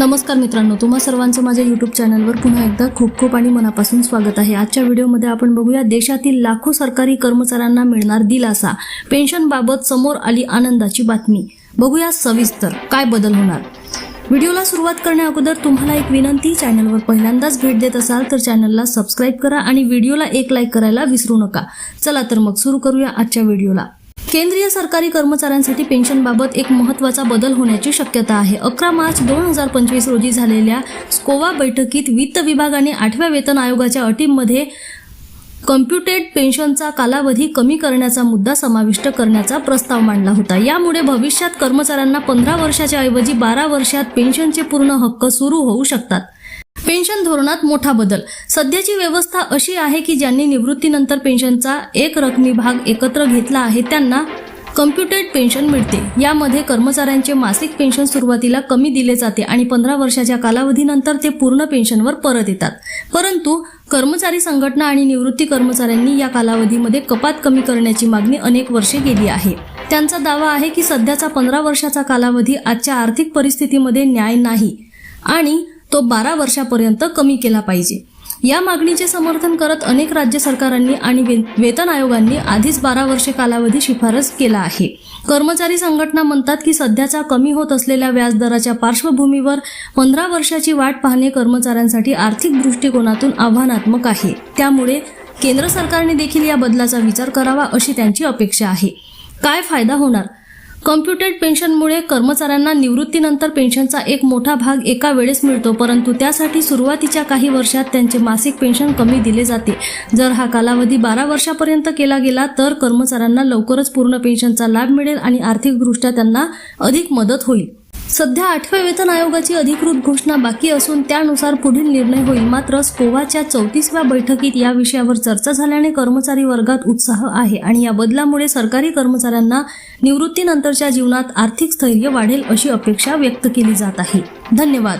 नमस्कार मित्रांनो तुम्हा सर्वांचं माझ्या यूट्यूब चॅनलवर पुन्हा एकदा खूप खूप आणि मनापासून स्वागत आहे. आजच्या व्हिडिओमध्ये आपण बघूया देशातील लाखो सरकारी कर्मचाऱ्यांना मिळणार दिलासा. पेन्शनबाबत समोर आली आनंदाची बातमी. बघूया सविस्तर काय बदल होणार? व्हिडिओला सुरुवात करण्या अगोदर तुम्हाला एक विनंती चॅनलवर पहिल्यांदाच भेट देत असाल तर चॅनलला सबस्क्राईब करा आणि व्हिडिओला एक लाईक करायला विसरू नका. चला तर मग सुरू करूया आजच्या व्हिडिओला. केंद्रीय सरकारी कर्मचाऱ्यांसाठी पेन्शनबाबत एक महत्त्वाचा बदल होण्याची शक्यता आहे. अकरा मार्च दोन हजार पंचवीस रोजी झालेल्या स्कोवा बैठकीत वित्त विभागाने आठव्या वेतन आयोगाच्या अटींमध्ये कम्प्युटेड पेन्शनचा कालावधी कमी करण्याचा मुद्दा समाविष्ट करण्याचा प्रस्ताव मांडला होता. यामुळे भविष्यात कर्मचाऱ्यांना पंधरा वर्षाच्या ऐवजी बारा वर्षात पेन्शनचे पूर्ण हक्क सुरू होऊ शकतात. पेन्शन धोरणात मोठा बदल. सध्याची व्यवस्था अशी आहे की ज्यांनी निवृत्तीनंतर पेन्शनचा एक रकमी भाग एकत्र घेतला आहे त्यांना कम्प्युटेड पेन्शन मिळते. यामध्ये कर्मचाऱ्यांचे मासिक पेन्शन सुरुवातीला कमी दिले जाते आणि पंधरा वर्षाच्या कालावधीनंतर ते पूर्ण पेन्शनवर परत येतात. परंतु कर्मचारी संघटना आणि निवृत्ती कर्मचाऱ्यांनी या कालावधीमध्ये कपात कमी करण्याची मागणी अनेक वर्षे केली आहे. त्यांचा दावा आहे की सध्याचा पंधरा वर्षाचा कालावधी आजच्या आर्थिक परिस्थितीमध्ये न्याय नाही आणि तो बारा वर्षापर्यंत कमी केला पाहिजे. या मागणीचे समर्थन करत अनेक राज्य सरकारांनी आणि वे- वेतन आयोगांनी आधीच बारा वर्षे कालावधी शिफारस केला आहे. कर्मचारी संघटना म्हणतात की सध्याचा कमी होत असलेल्या व्याजदराच्या पार्श्वभूमीवर पंधरा वर्षाची वाट पाहणे कर्मचाऱ्यांसाठी आर्थिक दृष्टिकोनातून आव्हानात्मक आहे. त्यामुळे केंद्र सरकारने देखील या बदलाचा विचार करावा अशी त्यांची अपेक्षा आहे. काय फायदा होणार? कम्प्युटेड पेन्शनमुळे कर्मचाऱ्यांना निवृत्तीनंतर पेन्शनचा एक मोठा भाग एका वेळेस मिळतो परंतु त्यासाठी सुरुवातीच्या काही वर्षात त्यांचे मासिक पेन्शन कमी दिले जाते. जर हा कालावधी बारा वर्षापर्यंत केला गेला तर कर्मचाऱ्यांना लवकरच पूर्ण पेन्शनचा लाभ मिळेल आणि आर्थिकदृष्ट्या त्यांना अधिक मदत होईल. सध्या आठव्या वेतन आयोगाची अधिकृत घोषणा बाकी असून त्यानुसार पुढील निर्णय होईल. मात्र स्कोवाच्या चौतीसव्या बैठकीत या विषयावर चर्चा झाल्याने कर्मचारी वर्गात उत्साह आहे आणि या बदलामुळे सरकारी कर्मचाऱ्यांना निवृत्तीनंतरच्या जीवनात आर्थिक स्थैर्य वाढेल अशी अपेक्षा व्यक्त केली जात आहे. धन्यवाद.